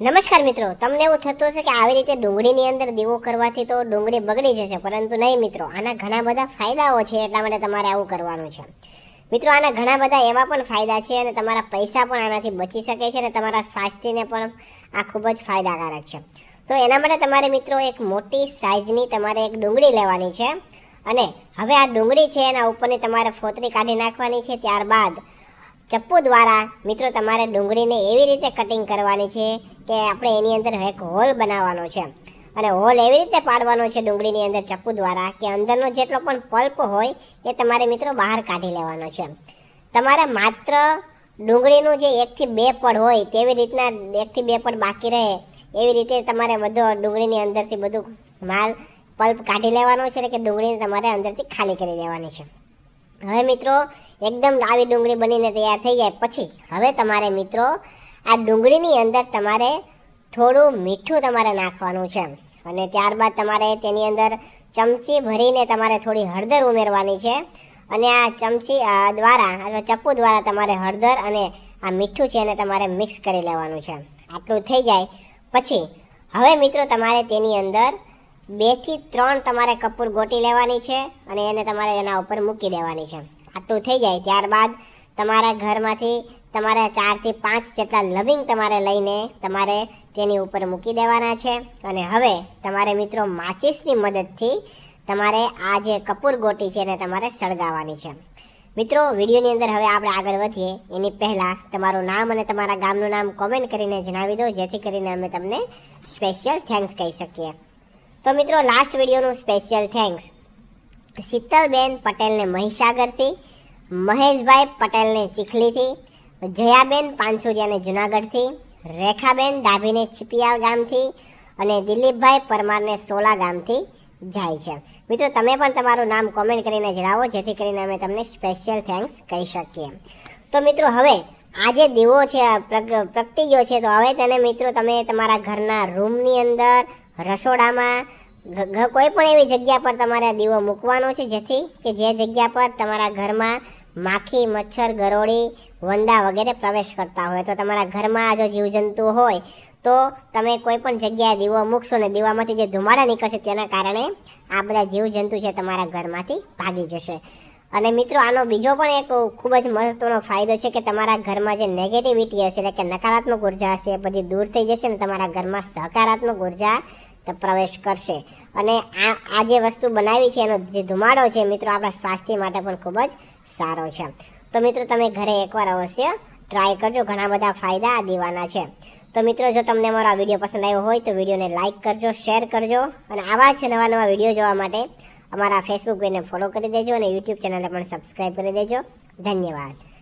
નમસ્કાર મિત્રો, તમને એવું થતું હશે કે આવી રીતે ડુંગળીની અંદર દીવો કરવાથી તો ડુંગળી બગડી જશે, પરંતુ નહીં મિત્રો, આના ઘણા બધા ફાયદાઓ છે એટલા માટે તમારે આવું કરવાનું છે. મિત્રો, આના ઘણા બધા એવા પણ ફાયદા છે અને તમારા પૈસા પણ આનાથી બચી શકે છે અને તમારા સ્વાસ્થ્યને પણ આ ખૂબ જ ફાયદાકારક છે. તો એના માટે તમારે મિત્રો એક મોટી સાઇઝની તમારે એક ડુંગળી લેવાની છે અને હવે આ ડુંગળી છે એના ઉપરની તમારે ફોતરી કાઢી નાખવાની છે, ત્યારબાદ ચપ્પુ દ્વારા મિત્રો, તમારે ડુંગળીને એવી રીતે કટિંગ કરવાની છે કે આપણે એની અંદર એક હોલ બનાવવાનો છે. અને હોલ એવી રીતે પાડવાનો છે ડુંગળીની અંદર ચપ્પુ દ્વારા કે અંદરનો જેટલો પણ પલ્પ હોય એ તમારે મિત્રો બહાર કાઢી લેવાનો છે. તમારે માત્ર ડુંગળીનું જે એકથી બે પડ હોય તેવી રીતના એકથી બે પડ બાકી રહે એવી રીતે તમારે બધો ડુંગળીની અંદરથી બધું માલ પલ્પ કાઢી લેવાનો છે એટલે કે ડુંગળીને તમારે અંદરથી ખાલી કરી દેવાની છે. હવે મિત્રો, એકદમ આવી ડુંગળી બનીને તૈયાર થઈ જાય. પછી હવે તમારે મિત્રો, આ ડુંગળીની અંદર તમારે થોડું મીઠું તમારે નાખવાનું છે. અને ત્યારબાદ તમારે તેની અંદર ચમચી ભરીને તમારે થોડી હળદર ઉમેરવાની છે. અને આ ચમચી દ્વારા અથવા ચપ્પુ દ્વારા તમારે હળદર અને આ મીઠું છે એને તમારે મિક્સ કરી લેવાનું છે. આટલું થઈ જાય. પછી હવે મિત્રો તમારે તેની અંદર બેથી ત્રણ તમારે કપૂર ગોટી લેવાની છે અને એને તમારે એના ઉપર મૂકી દેવાની છે. આટલું થઈ જાય. ત્યારબાદ તમારા ઘરમાંથી તમારે ચારથી પાંચ જેટલા લવિંગ તમારે લઈને તમારે તેની ઉપર મૂકી દેવાના છે. અને હવે તમારે મિત્રો માચિસની મદદથી તમારે આ જે કપૂર ગોટી છે એને તમારે સળગાવવાની છે. મિત્રો, વિડીયોની અંદર હવે આપણે આગળ વધીએ. એની પહેલાં તમારું નામ અને તમારા ગામનું નામ કોમેન્ટ કરીને જણાવી દો, જેથી કરીને અમે તમને સ્પેશિયલ થેન્ક્સ કહી શકીએ. તો મિત્રો લાસ્ટ વિડીયોનું સ્પેશિયલ થેન્ક્સ શીતલબેન પટેલને મહીસાગરથી, મહેશભાઈ પટેલને ચીખલીથી, જયાબેન પાનસુરિયાને જુનાગઢથી, રેખાબેન ડાભીને છીપિયાલ ગામથી અને દિલીપભાઈ પરમારને સોલા ગામથી જાય છે. મિત્રો, તમે પણ તમારું નામ કોમેન્ટ કરીને જણાવો, જેથી કરીને અમે તમને સ્પેશિયલ થેન્ક્સ કહી શકીએ. તો મિત્રો, હવે આજે દીવો છે, પ્રગ- પ્રગટી ગયો છે, તો હવે તેને મિત્રો, તમે તમારા ઘરના રૂમની અંદર રસોડામાં કોઈ પણ એવી જગ્યા પર તમારે દીવો મૂકવાનો છે, જેથી કે જે જગ્યા પર તમારા ઘરમાં માખી, મચ્છર, ગરોળી, વંદા વગેરે પ્રવેશ કરતા હોય, તો તમારા ઘરમાં જો જીવજંતુ હોય, તો તમે કોઈ પણ જગ્યાએ દીવો મૂકશો ને દીવામાંથી જે ધુમાડા નીકળશે તેના કારણે આ બધા જીવજંતુ છે તમારા ઘરમાંથી ભાગી જશે. અને મિત્રો, આનો બીજો પણ એક ખૂબ જ મહત્વનો ફાયદો છે કે તમારા ઘરમાં જે નેગેટિવિટી હશે, એટલે કે નકારાત્મક ઊર્જા હશે, એ બધી દૂર થઈ જશે ને તમારા ઘરમાં સકારાત્મક ઊર્જા પ્રવેશ કરશે. અને આ આ જે વસ્તુ બનાવી છે, એનો જે ધુમાડો છે, મિત્રો, આપણા સ્વાસ્થ્ય માટે પણ ખૂબ જ સારો છે. તો મિત્રો, તમે ઘરે એકવાર અવશ્ય ટ્રાય કરજો. ઘણા બધા ફાયદા આ દીવાના છે. તો મિત્રો, જો તમને મારો આ વીડિયો પસંદ આવ્યો હોય, તો વિડીયોને લાઇક કરજો શેર કરજો, અને આવા જ નવા નવા વીડિયો જોવા માટે અમારા ફેસબુક પેજને ફોલો કરી દેજો અને યુટ્યુબ ચેનલને પણ સબસ્ક્રાઈબ કરી દેજો. ધન્યવાદ.